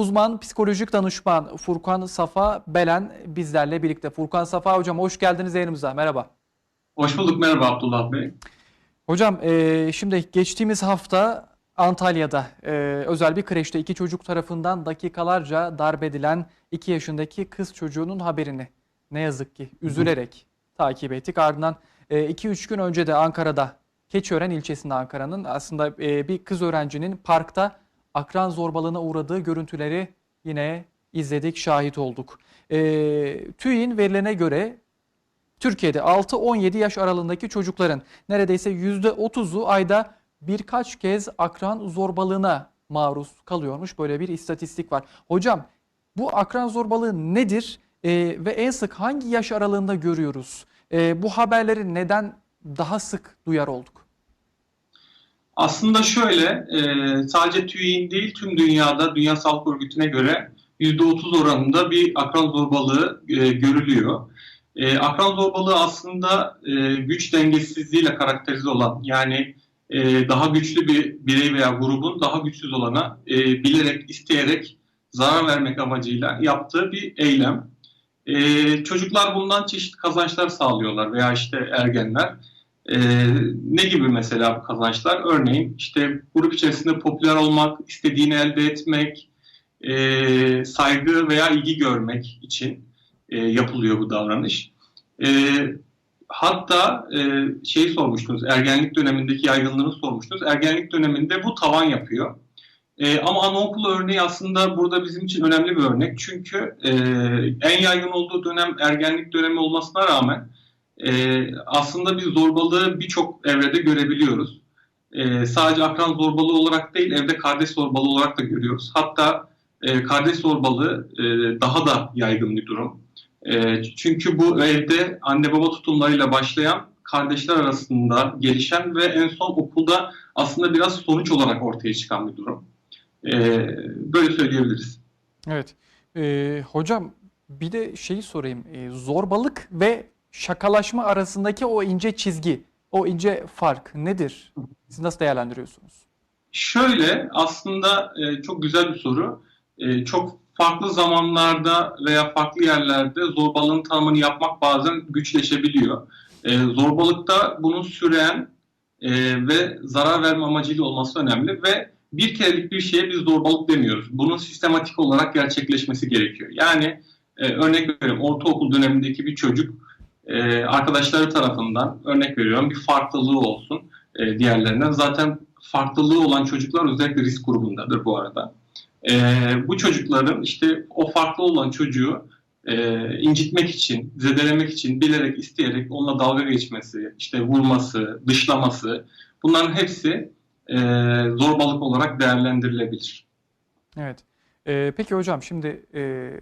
Uzman psikolojik danışman Furkan Safa Belen bizlerle birlikte. Furkan Safa hocam hoş geldiniz yayınımıza. Merhaba. Hoş bulduk. Merhaba Abdullah Bey. Hocam e, şimdi geçtiğimiz hafta Antalya'da e, özel bir kreşte iki çocuk tarafından dakikalarca darp edilen 2 yaşındaki kız çocuğunun haberini ne yazık ki üzülerek takip ettik. Ardından 2-3 gün önce de Ankara'da Keçiören ilçesinde Ankara'nın aslında e, bir kız öğrencinin parkta akran zorbalığına uğradığı görüntüleri yine izledik, şahit olduk. E, TÜİ'nin verilerine göre Türkiye'de 6-17 yaş aralığındaki çocukların neredeyse %30'u ayda birkaç kez akran zorbalığına maruz kalıyormuş. Böyle bir istatistik var. Hocam bu akran zorbalığı nedir e, ve en sık hangi yaş aralığında görüyoruz? E, bu haberleri neden daha sık duyar olduk? Aslında şöyle, e, sadece TÜİ'nin değil tüm dünyada Dünya Sağlık Örgütü'ne göre %30 oranında bir akran zorbalığı e, görülüyor. E, akran zorbalığı aslında e, güç dengesizliğiyle karakterize olan yani e, daha güçlü bir birey veya grubun daha güçsüz olana e, bilerek, isteyerek zarar vermek amacıyla yaptığı bir eylem. E, çocuklar bundan çeşitli kazançlar sağlıyorlar veya işte ergenler. E, ne gibi mesela bu kazançlar? Örneğin işte grup içerisinde popüler olmak, istediğini elde etmek, e, saygı veya ilgi görmek için e, yapılıyor bu davranış. E, hatta e, şeyi sormuştunuz, ergenlik dönemindeki yaygınlığını sormuştunuz. Ergenlik döneminde bu tavan yapıyor. E, ama anaokul örneği aslında burada bizim için önemli bir örnek. Çünkü e, en yaygın olduğu dönem ergenlik dönemi olmasına rağmen e, aslında biz zorbalığı birçok evrede görebiliyoruz. E, sadece akran zorbalığı olarak değil, evde kardeş zorbalığı olarak da görüyoruz. Hatta e, kardeş zorbalığı e, daha da yaygın bir durum. E, çünkü bu evde anne baba tutumlarıyla başlayan kardeşler arasında gelişen ve en son okulda aslında biraz sonuç olarak ortaya çıkan bir durum. E, böyle söyleyebiliriz. Evet. E, hocam bir de şeyi sorayım. E, zorbalık ve şakalaşma arasındaki o ince çizgi, o ince fark nedir? Siz nasıl değerlendiriyorsunuz? Şöyle aslında e, çok güzel bir soru. E, çok farklı zamanlarda veya farklı yerlerde zorbalığın tanımını yapmak bazen güçleşebiliyor. E, zorbalıkta bunun süren e, ve zarar verme amacıyla olması önemli ve bir kerelik bir şeye biz zorbalık demiyoruz. Bunun sistematik olarak gerçekleşmesi gerekiyor. Yani e, örnek veriyorum ortaokul dönemindeki bir çocuk e, arkadaşları tarafından örnek veriyorum bir farklılığı olsun e, diğerlerinden. Zaten farklılığı olan çocuklar özellikle risk grubundadır bu arada. E, bu çocukların işte o farklı olan çocuğu e, incitmek için, zedelemek için bilerek, isteyerek onunla dalga geçmesi, işte vurması, dışlaması bunların hepsi e, zorbalık olarak değerlendirilebilir. Evet. E, peki hocam şimdi e,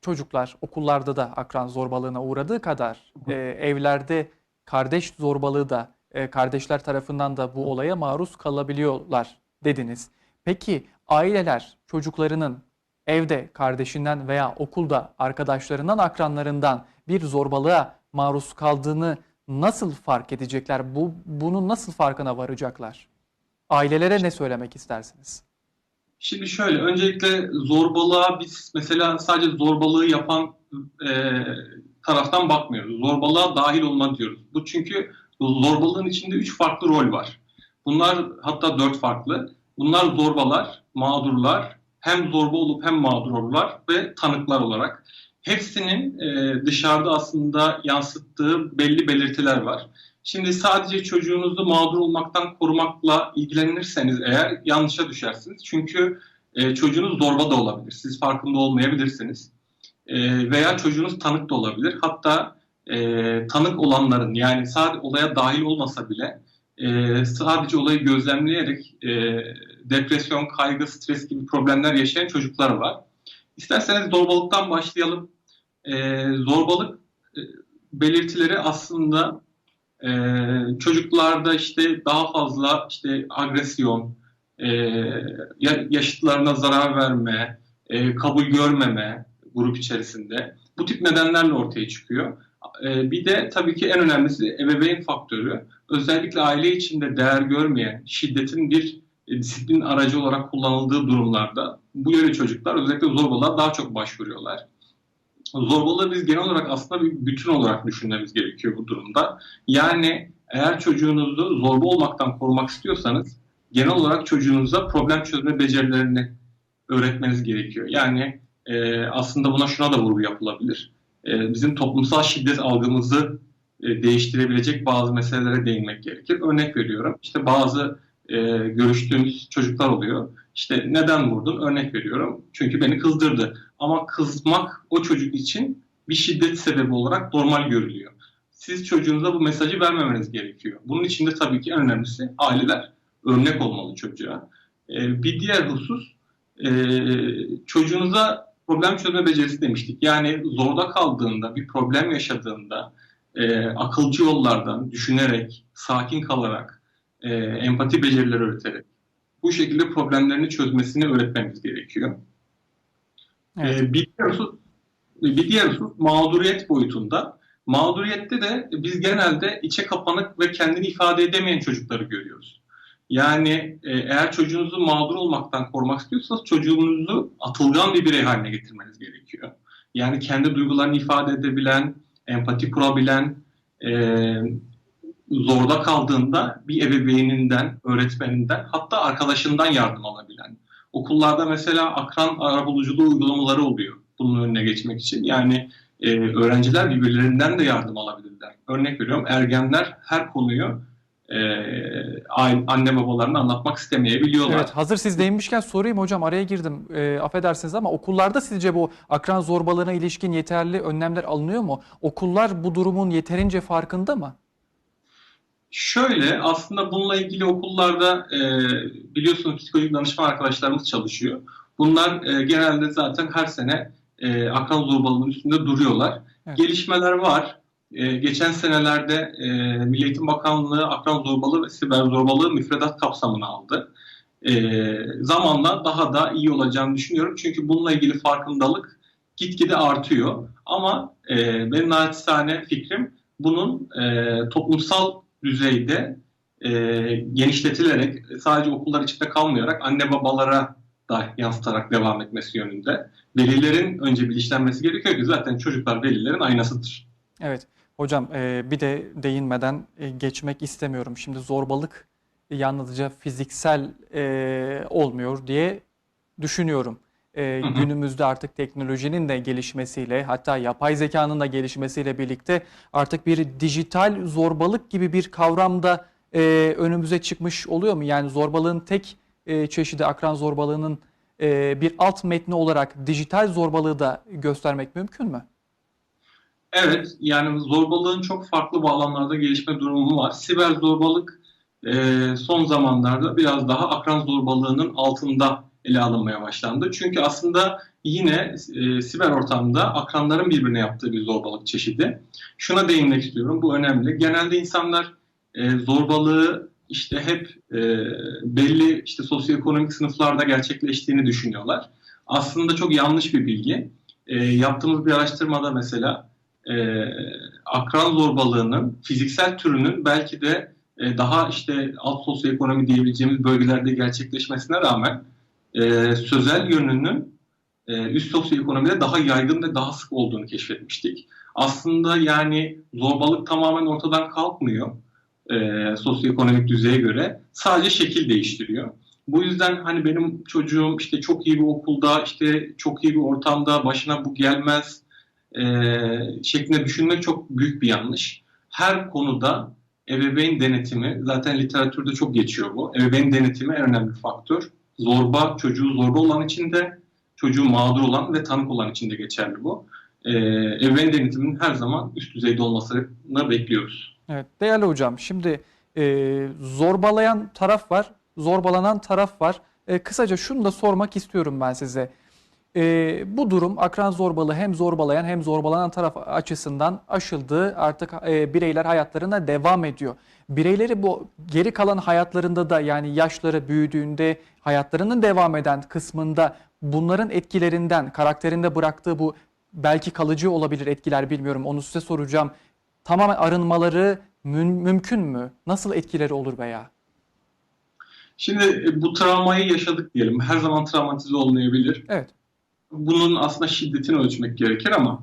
çocuklar okullarda da akran zorbalığına uğradığı kadar e, evlerde kardeş zorbalığı da e, kardeşler tarafından da bu olaya maruz kalabiliyorlar dediniz. Peki aileler çocuklarının evde kardeşinden veya okulda arkadaşlarından akranlarından bir zorbalığa maruz kaldığını nasıl fark edecekler? Bu bunun nasıl farkına varacaklar? Ailelere ne söylemek istersiniz? Şimdi şöyle, öncelikle zorbalığa biz mesela sadece zorbalığı yapan e, taraftan bakmıyoruz. Zorbalığa dahil olma diyoruz. Bu çünkü zorbalığın içinde üç farklı rol var. Bunlar hatta dört farklı. Bunlar zorbalar, mağdurlar, hem zorba olup hem mağdur olurlar ve tanıklar olarak. Hepsinin e, dışarıda aslında yansıttığı belli belirtiler var. Şimdi sadece çocuğunuzu mağdur olmaktan korumakla ilgilenirseniz eğer yanlışa düşersiniz. Çünkü e, çocuğunuz zorba da olabilir. Siz farkında olmayabilirsiniz. E, veya çocuğunuz tanık da olabilir. Hatta e, tanık olanların yani sadece olaya dahil olmasa bile e, sadece olayı gözlemleyerek e, depresyon, kaygı, stres gibi problemler yaşayan çocuklar var. İsterseniz zorbalıktan başlayalım. E, zorbalık e, belirtileri aslında e, çocuklarda işte daha fazla işte agresyon, e, yaşıtlarına zarar verme, e, kabul görmeme grup içerisinde bu tip nedenlerle ortaya çıkıyor. E, bir de tabii ki en önemlisi ebeveyn faktörü. Özellikle aile içinde değer görmeyen, şiddetin bir e, disiplin aracı olarak kullanıldığı durumlarda bu yönlü çocuklar özellikle zorbalığa daha çok başvuruyorlar. Zorbalığı biz genel olarak aslında bir bütün olarak düşünmemiz gerekiyor bu durumda. Yani eğer çocuğunuzu zorba olmaktan korumak istiyorsanız genel olarak çocuğunuza problem çözme becerilerini öğretmeniz gerekiyor. Yani e, aslında buna şuna da vurgu yapılabilir. E, bizim toplumsal şiddet algımızı e, değiştirebilecek bazı meselelere değinmek gerekir. Örnek veriyorum. İşte bazı e, görüştüğümüz çocuklar oluyor. İşte neden vurdun? Örnek veriyorum. Çünkü beni kızdırdı. Ama kızmak o çocuk için bir şiddet sebebi olarak normal görülüyor. Siz çocuğunuza bu mesajı vermemeniz gerekiyor. Bunun için de tabii ki en önemlisi aileler örnek olmalı çocuğa. E, bir diğer husus e, çocuğunuza problem çözme becerisi demiştik. Yani zorda kaldığında, bir problem yaşadığında e, akılcı yollardan düşünerek, sakin kalarak, e, empati becerileri öğreterek bu şekilde problemlerini çözmesini öğretmemiz gerekiyor. Evet. E, bir diğer husus, bir diğer husus mağduriyet boyutunda. Mağduriyette de biz genelde içe kapanık ve kendini ifade edemeyen çocukları görüyoruz. Yani e, eğer çocuğunuzu mağdur olmaktan korumak istiyorsanız çocuğunuzu atılgan bir birey haline getirmeniz gerekiyor. Yani kendi duygularını ifade edebilen, empati kurabilen, e, zorda kaldığında bir ebeveyninden, öğretmeninden hatta arkadaşından yardım alabilen. Okullarda mesela akran arabuluculuğu uygulamaları oluyor bunun önüne geçmek için. Yani e, öğrenciler birbirlerinden de yardım alabilirler. Örnek veriyorum ergenler her konuyu e, anne babalarına anlatmak istemeyebiliyorlar. Evet, hazır siz değinmişken sorayım hocam araya girdim. E, affedersiniz ama okullarda sizce bu akran zorbalığına ilişkin yeterli önlemler alınıyor mu? Okullar bu durumun yeterince farkında mı? Şöyle aslında bununla ilgili okullarda e, biliyorsunuz psikolojik danışman arkadaşlarımız çalışıyor. Bunlar e, genelde zaten her sene e, akran zorbalığının üstünde duruyorlar. Evet. Gelişmeler var. E, geçen senelerde e, Milli Eğitim Bakanlığı akran zorbalığı ve siber zorbalığı müfredat kapsamına aldı. E, zamanla daha da iyi olacağını düşünüyorum. Çünkü bununla ilgili farkındalık gitgide artıyor. Ama e, benim naçizane fikrim bunun e, toplumsal düzeyde e, genişletilerek sadece okullar içinde kalmayarak anne babalara da yansıtarak devam etmesi yönünde. Velilerin önce bilinçlenmesi gerekiyor ki zaten çocuklar velilerin aynasıdır. Evet hocam e, bir de değinmeden e, geçmek istemiyorum. Şimdi zorbalık yalnızca fiziksel e, olmuyor diye düşünüyorum. E, Hı hı. günümüzde artık teknolojinin de gelişmesiyle hatta yapay zekanın da gelişmesiyle birlikte artık bir dijital zorbalık gibi bir kavram da e, önümüze çıkmış oluyor mu? Yani zorbalığın tek e, çeşidi akran zorbalığının e, bir alt metni olarak dijital zorbalığı da göstermek mümkün mü? Evet, yani zorbalığın çok farklı bağlamlarda gelişme durumu var. Siber zorbalık e, son zamanlarda biraz daha akran zorbalığının altında ele alınmaya başlandı. Çünkü aslında yine e, siber ortamda akranların birbirine yaptığı bir zorbalık çeşidi. Şuna değinmek istiyorum, bu önemli. Genelde insanlar e, zorbalığı işte hep e, belli işte sosyoekonomik sınıflarda gerçekleştiğini düşünüyorlar. Aslında çok yanlış bir bilgi. E, yaptığımız bir araştırmada mesela e, akran zorbalığının fiziksel türünün belki de e, daha işte alt sosyoekonomi diyebileceğimiz bölgelerde gerçekleşmesine rağmen e, sözel yönünün e, üst sosyoekonomide daha yaygın ve daha sık olduğunu keşfetmiştik. Aslında yani zorbalık tamamen ortadan kalkmıyor e, sosyoekonomik düzeye göre. Sadece şekil değiştiriyor. Bu yüzden hani benim çocuğum işte çok iyi bir okulda, işte çok iyi bir ortamda başına bu gelmez e, şeklinde düşünmek çok büyük bir yanlış. Her konuda ebeveyn denetimi, zaten literatürde çok geçiyor bu. Ebeveyn denetimi en önemli faktör. Zorba, çocuğu zorba olan için de, çocuğu mağdur olan ve tanık olan için de geçerli bu. E, ebeveyn denetiminin her zaman üst düzeyde olmasını bekliyoruz. Evet, değerli hocam, şimdi e, zorbalayan taraf var, zorbalanan taraf var. E, kısaca şunu da sormak istiyorum ben size. E, bu durum akran zorbalığı hem zorbalayan hem zorbalanan taraf açısından aşıldı. Artık e, bireyler hayatlarına devam ediyor. Bireyleri bu geri kalan hayatlarında da yani yaşları büyüdüğünde hayatlarının devam eden kısmında bunların etkilerinden, karakterinde bıraktığı bu belki kalıcı olabilir etkiler bilmiyorum. Onu size soracağım. Tamamen arınmaları müm- mümkün mü? Nasıl etkileri olur veya? Şimdi bu travmayı yaşadık diyelim. Her zaman travmatize olmayabilir. Evet. Bunun aslında şiddetini ölçmek gerekir ama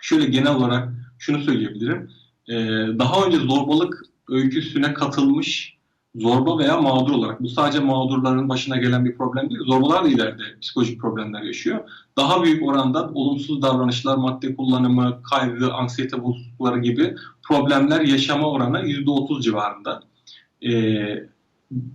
şöyle genel olarak şunu söyleyebilirim. Ee, daha önce zorbalık öyküsüne katılmış zorba veya mağdur olarak, bu sadece mağdurların başına gelen bir problem değil, zorbalar da ileride psikolojik problemler yaşıyor. Daha büyük oranda olumsuz davranışlar, madde kullanımı, kaygı, anksiyete bozuklukları gibi problemler yaşama oranı %30 civarında. Ee,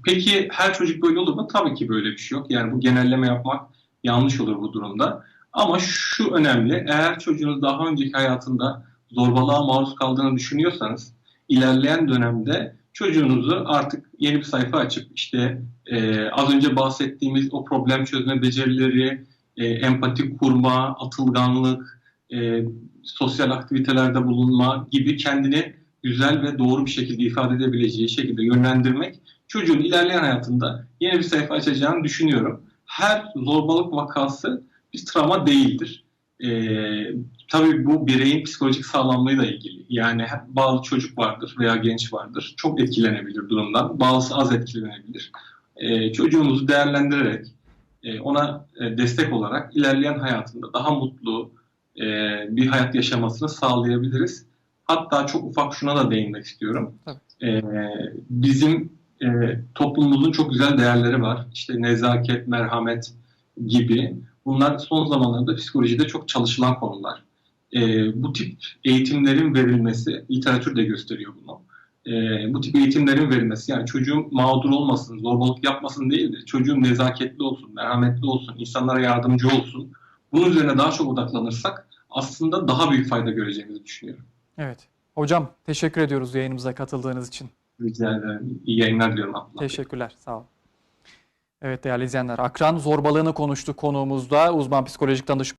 peki her çocuk böyle olur mu? Tabii ki böyle bir şey yok. Yani bu genelleme yapmak yanlış olur bu durumda. Ama şu önemli, eğer çocuğunuz daha önceki hayatında zorbalığa maruz kaldığını düşünüyorsanız, ilerleyen dönemde çocuğunuzu artık yeni bir sayfa açıp işte e, az önce bahsettiğimiz o problem çözme becerileri, e, empati kurma, atılganlık, e, sosyal aktivitelerde bulunma gibi kendini güzel ve doğru bir şekilde ifade edebileceği şekilde yönlendirmek çocuğun ilerleyen hayatında yeni bir sayfa açacağını düşünüyorum. Her zorbalık vakası bir travma değildir. Ee, tabii bu bireyin psikolojik sağlamlığıyla ilgili. Yani bazı çocuk vardır veya genç vardır. Çok etkilenebilir durumdan. Bazısı az etkilenebilir. Ee, çocuğumuzu değerlendirerek e, ona e, destek olarak ilerleyen hayatında daha mutlu e, bir hayat yaşamasını sağlayabiliriz. Hatta çok ufak şuna da değinmek istiyorum. Tabii. Ee, bizim e, toplumumuzun çok güzel değerleri var. İşte nezaket, merhamet gibi. Bunlar son zamanlarda psikolojide çok çalışılan konular. Ee, bu tip eğitimlerin verilmesi, literatür de gösteriyor bunu. Ee, bu tip eğitimlerin verilmesi, yani çocuğum mağdur olmasın, zorbalık yapmasın değil de çocuğum nezaketli olsun, merhametli olsun, insanlara yardımcı olsun. Bunun üzerine daha çok odaklanırsak aslında daha büyük fayda göreceğimizi düşünüyorum. Evet. Hocam teşekkür ediyoruz yayınımıza katıldığınız için. Rica ederim. İyi yayınlar diliyorum Abdullah. Teşekkürler. Sağ olun. Evet değerli izleyenler, akran zorbalığını konuştuk konuğumuzda. Uzman psikolojik danışman